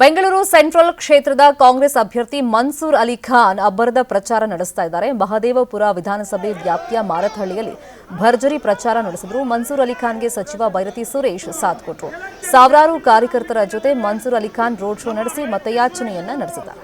Bengaluru central ಕ್ಷೇತ್ರದ ಕಾಂಗ್ರೆಸ್ ಅಭ್ಯರ್ಥಿ ಮನ್ಸೂರ್ ಅಲಿ ಖಾನ್ ಅಬ್ಬರದ ಪ್ರಚಾರ ನಡೆಸ್ತಾ ಇದ್ದಾರೆ. ಮಹದೇವಪುರ ವಿಧಾನಸಭೆ ವ್ಯಾಪ್ತಿಯ ಮಾರತಹಳ್ಳಿಯಲ್ಲಿ ಭರ್ಜರಿ ಪ್ರಚಾರ ನಡೆಸಿದ್ರು. ಮನ್ಸೂರ್ ಅಲಿ ಖಾನ್ಗೆ ಸಚಿವ ಬೈರತಿ ಸುರೇಶ್ ಸಾಥ್ ಕೊಟ್ಟರು ಸಾವಿರಾರು ಕಾರ್ಯಕರ್ತರ ಜೊತೆ ಮನ್ಸೂರ್ ಅಲಿ ಖಾನ್ ರೋಡ್ ಶೋ ನಡೆಸಿ ಮತಯಾಚನೆಯನ್ನ ನಡೆಸಿದ್ದಾರೆ.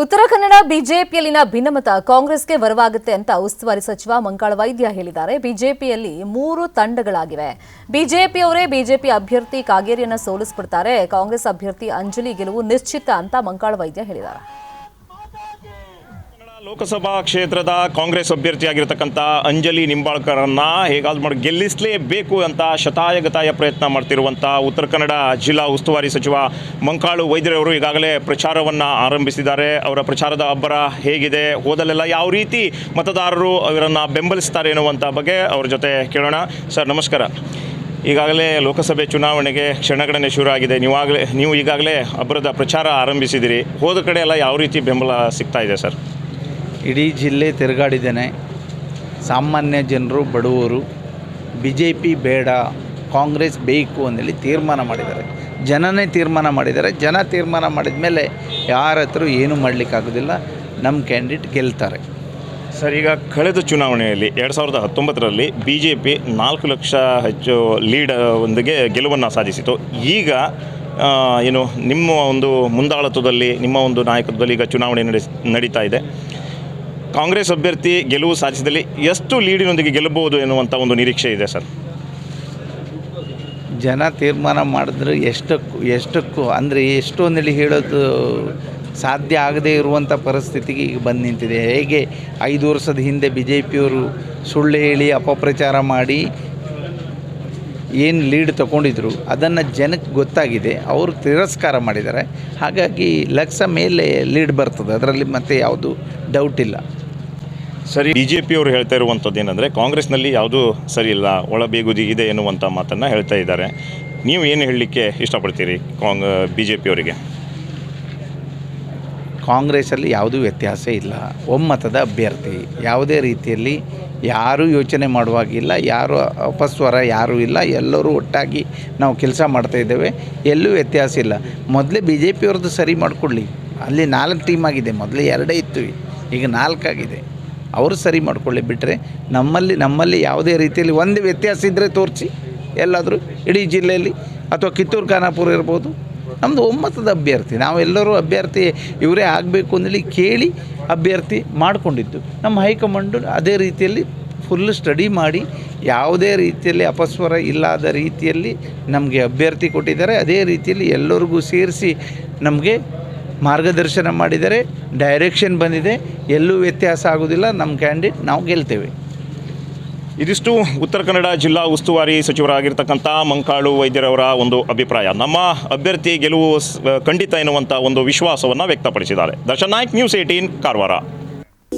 ಉತ್ತರ ಕನ್ನಡ ಬಿಜೆಪಿಯಲ್ಲಿನ ಭಿನ್ನಮತ ಕಾಂಗ್ರೆಸ್ಗೆ ವರವಾಗುತ್ತೆ ಅಂತ ಉಸ್ತುವಾರಿ ಸಚಿವ ಮಂಕಾಳ ವೈದ್ಯ ಹೇಳಿದ್ದಾರೆ. ಬಿಜೆಪಿಯಲ್ಲಿ ಮೂರು ತಂಡಗಳಾಗಿವೆ. ಬಿಜೆಪಿಯವರೇ ಬಿಜೆಪಿ ಅಭ್ಯರ್ಥಿ ಕಾಗೇರಿಯನ್ನ ಸೋಲಿಸ್ಬಿಡ್ತಾರೆ. ಕಾಂಗ್ರೆಸ್ ಅಭ್ಯರ್ಥಿ ಅಂಜಲಿ ಗೆಲುವು ನಿಶ್ಚಿತ ಅಂತ ಮಂಕಾಳ ವೈದ್ಯ ಹೇಳಿದ್ದಾರೆ. ಲೋಕಸಭಾ ಕ್ಷೇತ್ರದ ಕಾಂಗ್ರೆಸ್ ಅಭ್ಯರ್ಥಿಯಾಗಿರ್ತಕ್ಕಂಥ ಅಂಜಲಿ ನಿಂಬಾಳ್ಕರನ್ನ ಹೇಗಾದ್ರೂ ಮಾಡಿ ಗೆಲ್ಲಿಸಲೇಬೇಕು ಅಂತ ಶತಾಯಗತಾಯ ಪ್ರಯತ್ನ ಮಾಡ್ತಿರುವಂಥ ಉತ್ತರ ಕನ್ನಡ ಜಿಲ್ಲಾ ಉಸ್ತುವಾರಿ ಸಚಿವ ಮಂಕಾಳು ವೈದ್ಯರವರು ಈಗಾಗಲೇ ಪ್ರಚಾರವನ್ನು ಆರಂಭಿಸಿದ್ದಾರೆ. ಅವರ ಪ್ರಚಾರದ ಅಬ್ಬರ ಹೇಗಿದೆ? ಹೋದಲ್ಲೆಲ್ಲ ಯಾವ ರೀತಿ ಮತದಾರರು ಅವರನ್ನು ಬೆಂಬಲಿಸ್ತಾರೆ ಎನ್ನುವಂಥ ಬಗ್ಗೆ ಅವ್ರ ಜೊತೆ ಕೇಳೋಣ. ಸರ್, ನಮಸ್ಕಾರ. ಈಗಾಗಲೇ ಲೋಕಸಭೆ ಚುನಾವಣೆಗೆ ಕ್ಷಣಗಣನೆ ಶುರು ಆಗಿದೆ ನೀವಾಗಲೇ ನೀವು ಈಗಾಗಲೇ ಅಬ್ಬರದ ಪ್ರಚಾರ ಆರಂಭಿಸಿದಿರಿ. ಹೋದ ಕಡೆ ಎಲ್ಲ ಯಾವ ರೀತಿ ಬೆಂಬಲ ಸಿಗ್ತಾ ಇದೆ ಸರ್? ಇಡೀ ಜಿಲ್ಲೆ ತಿರುಗಾಡಿದ್ದೇನೆ. ಸಾಮಾನ್ಯ ಜನರು, ಬಡವರು ಬಿ ಜೆ ಪಿ ಬೇಡ, ಕಾಂಗ್ರೆಸ್ ಬೇಕು ಅಂದೇಳಿ ತೀರ್ಮಾನ ಮಾಡಿದ್ದಾರೆ. ಜನನೇ ತೀರ್ಮಾನ ಮಾಡಿದ್ದಾರೆ. ಜನ ತೀರ್ಮಾನ ಮಾಡಿದ ಮೇಲೆ ಯಾರ ಹತ್ರ ಏನೂ ಮಾಡಲಿಕ್ಕಾಗೋದಿಲ್ಲ ನಮ್ಮ ಕ್ಯಾಂಡಿಡೇಟ್ ಗೆಲ್ತಾರೆ. ಸರ್, ಈಗ ಕಳೆದ ಚುನಾವಣೆಯಲ್ಲಿ ಎರಡು ಸಾವಿರದ ಹತ್ತೊಂಬತ್ತರಲ್ಲಿ ಬಿ ಜೆ ಪಿ ನಾಲ್ಕು ಲಕ್ಷ ಹೆಚ್ಚು ಲೀಡ್ ಒಂದಿಗೆ ಗೆಲುವನ್ನು ಸಾಧಿಸಿತು ಈಗ ಏನು, ನಿಮ್ಮ ಒಂದು ಮುಂದಾಳತ್ವದಲ್ಲಿ, ನಿಮ್ಮ ಒಂದು ನಾಯಕತ್ವದಲ್ಲಿ ಈಗ ಚುನಾವಣೆ ನಡೆಸ್, ನಡೀತಾ ಇದೆ. ಕಾಂಗ್ರೆಸ್ ಅಭ್ಯರ್ಥಿ ಗೆಲುವು ಸಾಧಿಸಿದಲ್ಲಿ ಎಷ್ಟು ಲೀಡಿನೊಂದಿಗೆ ಗೆಲ್ಲಬಹುದು ಎನ್ನುವಂಥ ಒಂದು ನಿರೀಕ್ಷೆ ಇದೆ ಸರ್? ಜನ ತೀರ್ಮಾನ ಮಾಡಿದ್ರೆ ಎಷ್ಟಕ್ಕೂ ಎಷ್ಟಕ್ಕೂ, ಅಂದರೆ ಎಷ್ಟು ಅಂದೇಳಿ ಹೇಳೋದು ಸಾಧ್ಯ ಆಗದೇ ಇರುವಂಥ ಪರಿಸ್ಥಿತಿಗೆ ಈಗ ಬಂದು ನಿಂತಿದೆ. ಹೇಗೆ ಐದು ವರ್ಷದ ಹಿಂದೆ ಬಿ ಜೆ ಪಿಯವರು ಸುಳ್ಳು ಹೇಳಿ ಅಪಪ್ರಚಾರ ಮಾಡಿ ಏನು ಲೀಡ್ ತಗೊಂಡಿದ್ರು, ಅದನ್ನು ಜನಕ್ಕೆ ಗೊತ್ತಾಗಿದೆ, ಅವರು ತಿರಸ್ಕಾರ ಮಾಡಿದ್ದಾರೆ. ಹಾಗಾಗಿ ಲಕ್ಷ ಮೇಲೆ ಲೀಡ್ ಬರ್ತದೆ. ಅದರಲ್ಲಿ ಮತ್ತೆ ಯಾವುದು ಡೌಟ್ ಇಲ್ಲ. ಸರಿ ಬಿ ಜೆ ಪಿಯವರು ಹೇಳ್ತಾ ಇರುವಂಥದ್ದು ಏನಂದರೆ, ಕಾಂಗ್ರೆಸ್ನಲ್ಲಿ ಯಾವುದೂ ಸರಿ ಇಲ್ಲ ಒಳಬೇಗುದಿ ಇದೆ ಎನ್ನುವಂಥ ಮಾತನ್ನು ಹೇಳ್ತಾ ಇದ್ದಾರೆ. ನೀವು ಏನು ಹೇಳಲಿಕ್ಕೆ ಇಷ್ಟಪಡ್ತೀರಿ ಕಾಂಗ್ ಬಿ ಜೆ ಪಿಯವರಿಗೆ ಕಾಂಗ್ರೆಸ್ಸಲ್ಲಿ ಯಾವುದೂ ವ್ಯತ್ಯಾಸ ಇಲ್ಲ. ಒಮ್ಮತದ ಅಭ್ಯರ್ಥಿ. ಯಾವುದೇ ರೀತಿಯಲ್ಲಿ ಯಾರೂ ಯೋಚನೆ ಮಾಡುವಾಗಿಲ್ಲ, ಯಾರು ಅಪಸ್ವರ ಯಾರೂ ಇಲ್ಲ, ಎಲ್ಲರೂ ಒಟ್ಟಾಗಿ ನಾವು ಕೆಲಸ ಮಾಡ್ತಾ ಇದ್ದೇವೆ. ಎಲ್ಲೂ ವ್ಯತ್ಯಾಸ ಇಲ್ಲ. ಮೊದಲೇ ಬಿ ಜೆ ಪಿಯವ್ರದ್ದು ಸರಿ ಮಾಡಿಕೊಳ್ಳಿ ಅಲ್ಲಿ ನಾಲ್ಕು ಟೀಮ್ ಆಗಿದೆ, ಮೊದಲೇ ಎರಡೇ ಇತ್ತು. ಈಗ ನಾಲ್ಕಾಗಿದೆ. ಅವರು ಸರಿ ಮಾಡಿಕೊಳ್ಳಿ ಬಿಟ್ಟರೆ ನಮ್ಮಲ್ಲಿ ನಮ್ಮಲ್ಲಿ ಯಾವುದೇ ರೀತಿಯಲ್ಲಿ ಒಂದು ವ್ಯತ್ಯಾಸ ಇದ್ದರೆ ತೋರಿಸಿ. ಎಲ್ಲಾದರೂ ಇಡೀ ಜಿಲ್ಲೆಯಲ್ಲಿ ಅಥವಾ ಕಿತ್ತೂರು, ಖಾನಾಪುರ ಇರ್ಬೋದು. ನಮ್ಮದು ಒಮ್ಮತದ ಅಭ್ಯರ್ಥಿ. ನಾವೆಲ್ಲರೂ ಅಭ್ಯರ್ಥಿ, ಇವರೇ ಆಗಬೇಕು ಅಂದೇಳಿ ಕೇಳಿ ಅಭ್ಯರ್ಥಿ ಮಾಡಿಕೊಂಡಿದ್ದು. ನಮ್ಮ ಹೈಕಮಾಂಡು ಅದೇ ರೀತಿಯಲ್ಲಿ ಫುಲ್ ಸ್ಟಡಿ ಮಾಡಿ, ಯಾವುದೇ ರೀತಿಯಲ್ಲಿ ಅಪಸ್ವರ ಇಲ್ಲದ ರೀತಿಯಲ್ಲಿ ನಮಗೆ ಅಭ್ಯರ್ಥಿ ಕೊಟ್ಟಿದ್ದಾರೆ. ಅದೇ ರೀತಿಯಲ್ಲಿ ಎಲ್ಲರಿಗೂ ಸೇರಿಸಿ ನಮಗೆ ಮಾರ್ಗದರ್ಶನ ಮಾಡಿದರೆ ಡೈರೆಕ್ಷನ್ ಬಂದಿದೆ, ಎಲ್ಲೂ ವ್ಯತ್ಯಾಸ ಆಗೋದಿಲ್ಲ ನಮ್ಮ ಕ್ಯಾಂಡಿಡೇಟ್ ನಾವು ಗೆಲ್ತೇವೆ. ಇದಿಷ್ಟು ಉತ್ತರ ಕನ್ನಡ ಜಿಲ್ಲಾ ಉಸ್ತುವಾರಿ ಸಚಿವರಾಗಿರ್ತಕ್ಕಂಥ ಮಂಕಾಳು ವೈದ್ಯರವರ ಒಂದು ಅಭಿಪ್ರಾಯ. ನಮ್ಮ ಅಭ್ಯರ್ಥಿ ಗೆಲುವು ಖಂಡಿತ ಎನ್ನುವಂಥ ಒಂದು ವಿಶ್ವಾಸವನ್ನು ವ್ಯಕ್ತಪಡಿಸಿದ್ದಾರೆ. Darshan Naik news eighteen Karwar